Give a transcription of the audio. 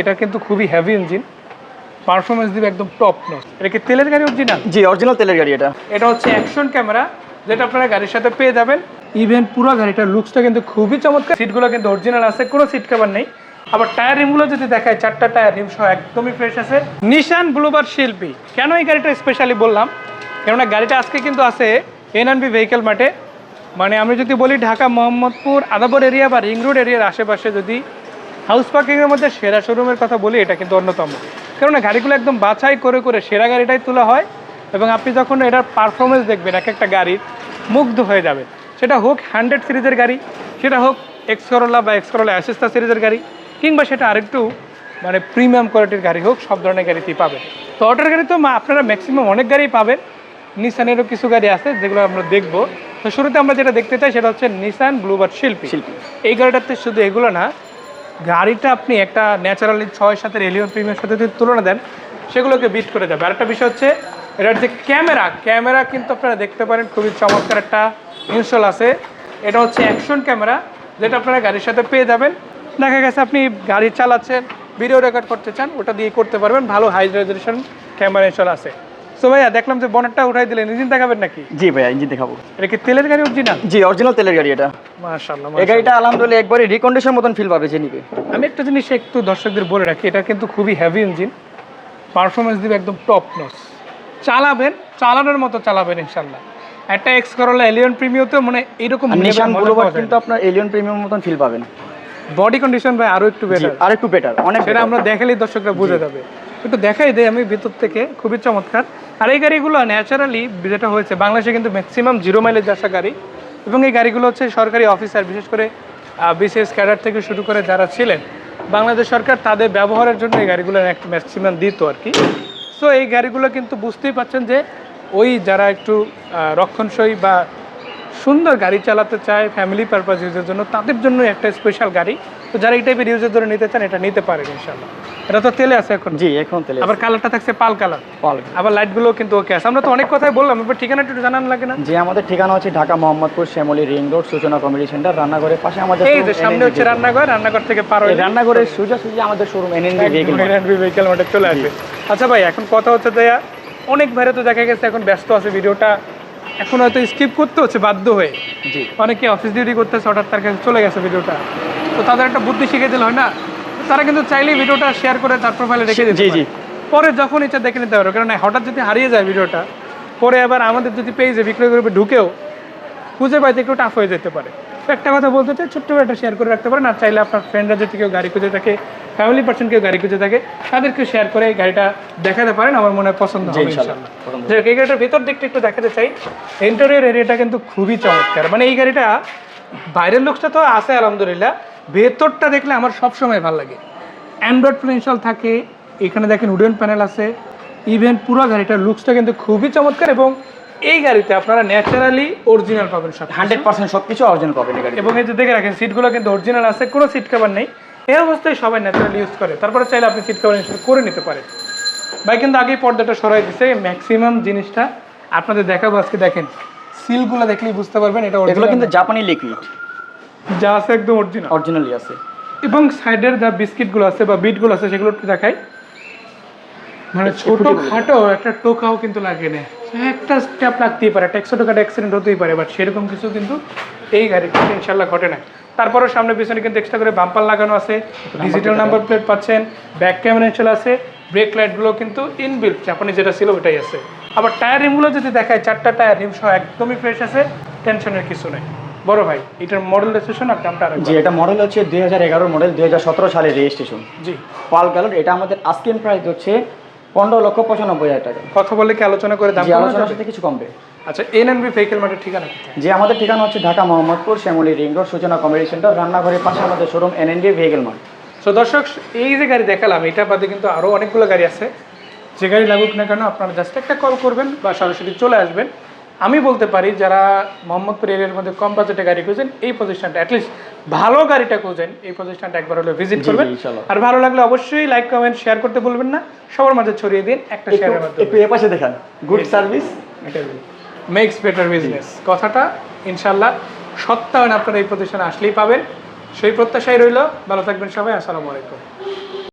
এটা কিন্তু খুবই হেভি ইঞ্জিন পারফরমেন্স দিবে একদম টপ নচ এটা কি তেলের গাড়ি অরিজিনাল জি অরিজিনাল তেলের গাড়ি এটা। এটা হচ্ছে অ্যাকশন ক্যামেরা যেটা আপনারা গাড়ির সাথে পেয়ে যাবেন। ইভেন পুরো গাড়িটার লুকসটা কিন্তু খুবই চমৎকার। সিটগুলো কিন্তু অরিজিনাল আছে কোনো সিট কভার নেই। আবার টায়ার রিমগুলো যদি দেখায় চারটা টায়ার রিম সহ একদমই ফ্রেশ আছে। নিশান ব্লুবার শিল্পী। কেন এই গাড়িটা স্পেশালি বললাম? কেননা গাড়িটা আজকে কিন্তু আছে এনএনবি ভেহিকেল মাঠে। মানে আমি যদি বলি ঢাকা মোহাম্মদপুর আদাবর এরিয়া বা রিং রোড এরিয়ার আশেপাশে যদি হাউস পার্কিংয়ের মধ্যে সেরা শোরুমের কথা বলি এটা কিন্তু অন্যতম। কেননা গাড়িগুলো একদম বাছাই করে করে সেরা গাড়িটাই তোলা হয় এবং আপনি যখন এটার পারফরমেন্স দেখবেন এক একটা গাড়ির মুগ্ধ হয়ে যাবে। সেটা হোক হান্ড্রেড সিরিজের গাড়ি সেটা হোক এক্স করোলা বা এক্স করোলা অ্যাসিস্তা সিরিজের গাড়ি কিংবা সেটা আরেকটু মানে প্রিমিয়াম কোয়ালিটির গাড়ি হোক সব ধরনের গাড়িতেই পাবেন। তো অটোর গাড়ি তো আপনারা ম্যাক্সিমাম অনেক গাড়ি পাবেন। নিসানেরও কিছু গাড়ি আছে যেগুলো আমরা দেখব। তো শুরুতে আমরা যেটা দেখতে চাই সেটা হচ্ছে নিসান ব্লুবার্ড শিল্পী। শিল্পী। এই গাড়িটাতে শুধু এগুলো না গাড়িটা আপনি একটা ন্যাচারালি ছয় সাতের এলিয়ন প্রিমিয়ার সাথে যদি তুলনা দেন, সেগুলোকে বিট করে যাবে। আরেকটা বিষয় হচ্ছে এটার যে ক্যামেরা। ক্যামেরা কিন্তু আপনারা দেখতে পারেন, খুবই চমৎকার একটা ইনস্টল আছে। এটা হচ্ছে অ্যাকশন ক্যামেরা, যেটা আপনারা গাড়ির সাথে পেয়ে যাবেন। দেখা গেছে আপনি গাড়ি চালাচ্ছেন ভিডিও রেকর্ড করতে চান, ওটা দিয়ে করতে পারবেন। ভালো হাই রেজলিউশন ক্যামেরা ইনস্টল আছে। সো ভাইয়া দেখলাম যে বনেটটা উঠাই দিলেন। ইঞ্জিন দেখাবেন নাকি? জি ভাইয়া ইঞ্জিন দেখাবো। এটা কি তেলের গাড়ি অরিজিনাল জি অরিজিনাল তেলের গাড়ি এটা। মাশাআল্লাহ এই গাড়িটা আলহামদুলিল্লাহ একবারে রিকন্ডিশন মতন ফিল পাবে যে নিবে। আমি একটা জিনিস একটু দর্শকদের বলে রাখি এটা কিন্তু খুবই হেভি ইঞ্জিন পারফরমেন্স দিবে একদম টপ নস চালাবেন চালানোর মতো চালাবেন ইনশাল্লাহ একটা এক্স করোলা এলিয়ন প্রিমিয়তে মানে এরকম নিশান ব্লুবার্ড কিন্তু আপনার এলিয়ন প্রিমিয়াম মতন ফিল পাবেন। বডি কন্ডিশন ভাই আরও একটু বেটার আর একটু বেটার অনেক সেটা আমরা দেখালেই দর্শকরা বুঝে যাবে। একটু দেখাই দেই আমি ভিতর থেকে, খুবই চমৎকার। আর এই গাড়িগুলো ন্যাচারালি যেটা হয়েছে, বাংলাদেশে কিন্তু ম্যাক্সিমাম জিরো মাইলেজ আসা গাড়ি। এবং এই গাড়িগুলো হচ্ছে সরকারি অফিসার বিশেষ করে বিসিএস ক্যাডার থেকে শুরু করে যারা ছিলেন, বাংলাদেশ সরকার তাদের ব্যবহারের জন্য এই গাড়িগুলো ম্যাক্সিমাম দিত আর কি। সো এই গাড়িগুলো কিন্তু বুঝতেই পারছেন যে, ওই যারা একটু রক্ষণসই বা সুন্দর গাড়ি চালাতে চায় ফ্যামিলি পারপাস ইউজের জন্য, তাদের জন্য একটা স্পেশাল গাড়ি। তো যারা এই টাইপের ইউজের জন্য নিতে চান, এটা নিতে পারেন ইনশাল্লাহ এটা তো তেলে আছে এখন। জি এখন তেলে আবার কালারটা থাকছে পাল কালার। পাল আবার লাইটগুলো কিন্তু ওকে আছে। আমরা তো অনেক কথাই বললাম এবার ঠিকানা একটু জানান লাগে না? যে আমাদের ঠিকানা হচ্ছে Dhaka Mohammadpur Shyamoli ring road Suchona committee centre রান্নাঘরের পাশে আমাদের এই যে সামনে হচ্ছে রান্নাঘর রান্নাঘর থেকে পার এই রান্নাঘরের সোজাসুজি আমাদের শোরুম এনএনবি ভেহিকেল ভেহিকেল মাঠে চলে আসবে। আচ্ছা ভাই এখন কথা হচ্ছে যে অনেক ভাইরা তো দেখা গেছে এখন ব্যস্ত আছে ভিডিওটা। এখন হয়তো স্কিপ করতে হচ্ছে বাধ্য হয়ে। জি। অনেকে অফিস ডিউটি করতেছে হঠাৎ তার কাছে চলে গেছে ভিডিওটা। তো তাদের একটা বুদ্ধি শিখে দিল হয় না? তারা কিন্তু চাইলেই ভিডিওটা শেয়ার করে তার প্রোফাইলে রেখে দিতে জি, জি। পরে যখন ইচ্ছা দেখে নিতে পারো কারণ হঠাৎ যদি হারিয়ে যায় ভিডিওটা পরে আবার আমাদের যদি পেজে বিক্রয় গ্রুপে ঢুকেও খুঁজে পাইতে একটু টাফ হয়ে যেতে পারে। একটা কথা বলতে চাই ছোট্ট একটা শেয়ার করে রাখতে পারেন আর চাইলে আপনার ফ্রেন্ডরা যদি কেউ গাড়ি খুঁজে থাকে ফ্যামিলি পার্সন কেউ গাড়ি খুঁজে থাকে তাদেরকে শেয়ার করে এই গাড়িটা দেখাতে পারেন আমার মনে হয় পছন্দ হবে এই গাড়িটার ভেতর দিকটা একটু দেখাতে চাই। ইন্টেরিয়র এরিয়াটা কিন্তু খুবই চমৎকার। মানে এই গাড়িটা বাইরের লোকটা তো আছে আলহামদুলিল্লাহ। ভেতরটা দেখলে আমার সবসময় ভালো লাগে। অ্যান্ড্রয়েড প্লেনশাল থাকে এখানে দেখেন উডেন প্যানেল আছে। ইভেন পুরো গাড়িটার লুকসটা কিন্তু খুবই চমৎকার এবং এই গাড়িতে আপনারা ন্যাচারালি অরিজিনাল পাবেন সব হান্ড্রেড পার্সেন্ট সব কিছু অর্জন পাবেন গাড়ি এবং এই যে দেখে রাখেন সিটগুলো কিন্তু অরিজিনাল আছে কোনো সিট কভার নেই। এই অবস্থায় সবাই ন্যাচারালি ইউজ করে। তারপরে চাইলে আপনি সিট কভার ইনস্টল করে নিতে পারেন। ভাই কিন্তু আগেই পর্দাটা সরাই দিছে ম্যাক্সিমাম জিনিসটা আপনাদের দেখাবো আজকে। দেখেন সিলগুলো দেখলেই বুঝতে পারবেন এটা এগুলো অরিজিনাল কিন্তু জাপানি লিকুইড যা আছে একদম অরিজিনাল অরিজিনালি আছে। এবং সাইডের যা বিস্কিটগুলো আছে বা বিটগুলো আছে সেগুলো একটু দেখাই। মানে ছোট খাটো একটা টোকাও কিন্তু লাগে না। একটা স্টেপ লাগতেই পারে একটা একশো টাকাটা অ্যাক্সিডেন্ট হতেই পারে বাট সেরকম কিছু কিন্তু এই গাড়িতে ইনশাল্লাহ ঘটে না। তারপরেও সামনে পিছনে কিন্তু এক্সট্রা করে বাম্পার লাগানো আছে ডিজিটাল নাম্বার প্লেট পাচ্ছেন ব্যাক ক্যামেরা ইনশাল আছে ব্রেক লাইটগুলো কিন্তু ইনবিল্ট জাপানি যেটা ছিল ওটাই আছে। আবার টায়ার রিমগুলো যদি দেখায় চারটা টায়ার রিম সহ একদমই ফ্রেশ আছে টেনশনের কিছু নেই। বড় ভাই এটার মডেল রেজিস্ট্রেশন আর দামটা জি এটা মডেল হচ্ছে দুই হাজার এগারো মডেল দুই হাজার সতেরো সালের রেজিস্ট্রেশন জি। পাল কালার এটা আমাদের আস্কিং প্রাইস হচ্ছে পনেরো লক্ষ পঁচানব্বই হাজার টাকা। কথা বলে কি আলোচনা করে দাম আলোচনার? সাথে কিছু কমবে। আচ্ছা এনএনবি ভেহিকেল মার্টের ঠিকানা যে আমাদের ঠিকানা হচ্ছে Dhaka Mohammadpur Shyamoli ring road Suchona committee centre রান্নাঘরের পাশে আমাদের শোরুম এনএনডি ভেহিকেল মার্ট তো দর্শক এই যে গাড়ি দেখালাম এটা বাদে কিন্তু আরও অনেকগুলো গাড়ি আছে। যে গাড়ি লাগুক না কেন আপনারা জাস্ট একটা কল করবেন বা সরাসরি চলে আসবেন। আমি বলতে পারি যারা মোহাম্মদপুর এরিয়ার মধ্যে কম বাজেটে গাড়ি খুঁজেন এই প্রতিষ্ঠানটা অ্যাটলিস্ট ভালো গাড়িটা খুঁজেন এই প্রতিষ্ঠানটা একবার হলে ভিজিট করবেন। আর ভালো লাগলে অবশ্যই লাইক কমেন্ট শেয়ার করতে বলবেন না। সবার মাঝে ছড়িয়ে দিন একটা শেয়ারের মাধ্যমে। একটু দেখান। Good service makes better business কথাটা ইনশাল্লাহ সত্যায়ন আপনারা এই প্রতিষ্ঠানে আসলেই পাবেন। সেই প্রত্যাশাই রইল। ভালো থাকবেন সবাই। আসসালামু আলাইকুম।